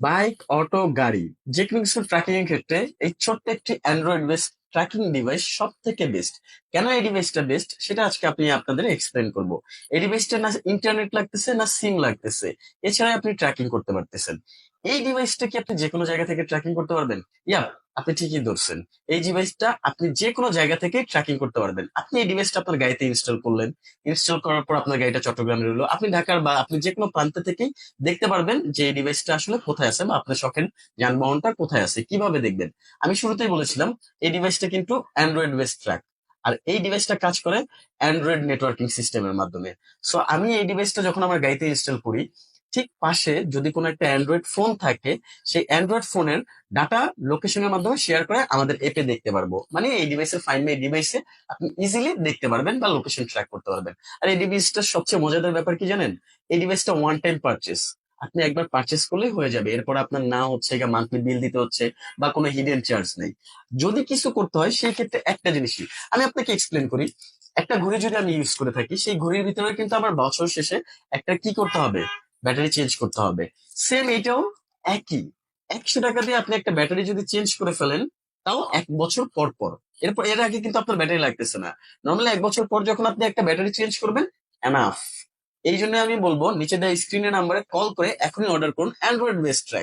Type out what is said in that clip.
Bike auto গাড়ি যে কোনো কিছু ট্র্যাকিং এর ক্ষেত্রে এই ছোট্ট একটি অ্যান্ড্রয়েড বেসড ট্র্যাকিং ডিভাইস সব থেকে বেস্ট কেন এই ডিভাইসটা বেস্ট সেটা আজকে আপনি আপনাদের এক্সপ্লেন করব। এই ডিভাইসটা না ইন্টারনেট লাগতেছে, না সিম লাগতেছে। এছাড়া আপনি ট্র্যাকিং করতে পারতেছেন। এই ডিভাইসটা কি আপনি যে কোনো জায়গা থেকে ট্র্যাকিং করতে পারবেন? ইয়া আপনি ঠিকই ধরছেন। এই ডিভাইসটা আপনি যে কোনো জায়গা থেকে ট্র্যাকিং করতে পারবেন। আপনি এই ডিভাইসটা আপনার গাড়িতে ইনস্টল করলেন। ইনস্টল করার পর আপনার গাড়িটা চট্টগ্রামে রইল। আপনি ঢাকার বা আপনি যে কোনো প্রান্ত থেকেই দেখতে পারবেন যে এই ডিভাইসটা আসলে কোথায় আছে বা আপনার শখের যানবাহনটা কোথায় আছে, কীভাবে দেখবেন? আমি শুরুতেই বলেছিলাম, এই ডিভাইসটা কিন্তু অ্যান্ড্রয়েড বেস ট্র্যাক আর এই ডিভাইসটা কাজ করে অ্যান্ড্রয়েড নেটওয়ার্কিং সিস্টেমের মাধ্যমে। সো আমি এই ডিভাইসটা যখন আমার গাড়িতে ইনস্টল করি, ঠিক পাশে যদি কোনো একটা অ্যান্ড্রয়েড ফোন থাকে, সেই অ্যান্ড্রয়েড ফোনের ডাটা লোকেশনের মাধ্যমে শেয়ার করে আমাদের এপে দেখতে পারব। মানে এই ডিভাইসের ফাইন এই ডিভাইসে আপনি ইজিলি দেখতে পারবেন বা লোকেশন ট্র্যাক করতে পারবেন। আর এই ডিভাইসটার সবচেয়ে মজাদার ব্যাপার কি জানেন? এই ডিভাইসটা ওয়ান টাইম পারচেস আপনি একবার পারচেস করলেই হয়ে যাবে। এরপর আপনার না হচ্ছে মান্থলি বিল দিতে হচ্ছে বা কোনো হিডেন চার্জ নেই। যদি কিছু করতে হয়, সেই ক্ষেত্রে একটা জিনিসই। আমি আপনাকে এক্সপ্লেন করি। একটা ঘড়ি যদি আমি ইউজ করে থাকি, সেই ঘড়ির ভিতরে কিন্তু আমার বছর শেষে একটা কি করতে হবে? ব্যাটারি চেঞ্জ করতে হবে। সেম এটাও একই। একশো টাকা দিয়ে আপনি একটা ব্যাটারি যদি চেঞ্জ করে ফেলেন, তাও এক বছর পর পর। এরপর এর আগে কিন্তু আপনার ব্যাটারি লাগতেছে না। নর্মালি এক বছর পর যখন আপনি একটা ব্যাটারি চেঞ্জ করবেন এনাফ এই জন্য আমি বলব, নিচে দেওয়া স্ক্রিনের নাম্বারে কল করে এখনই অর্ডার করুন অ্যান্ড্রয়েড বেস্ট ট্র্যাক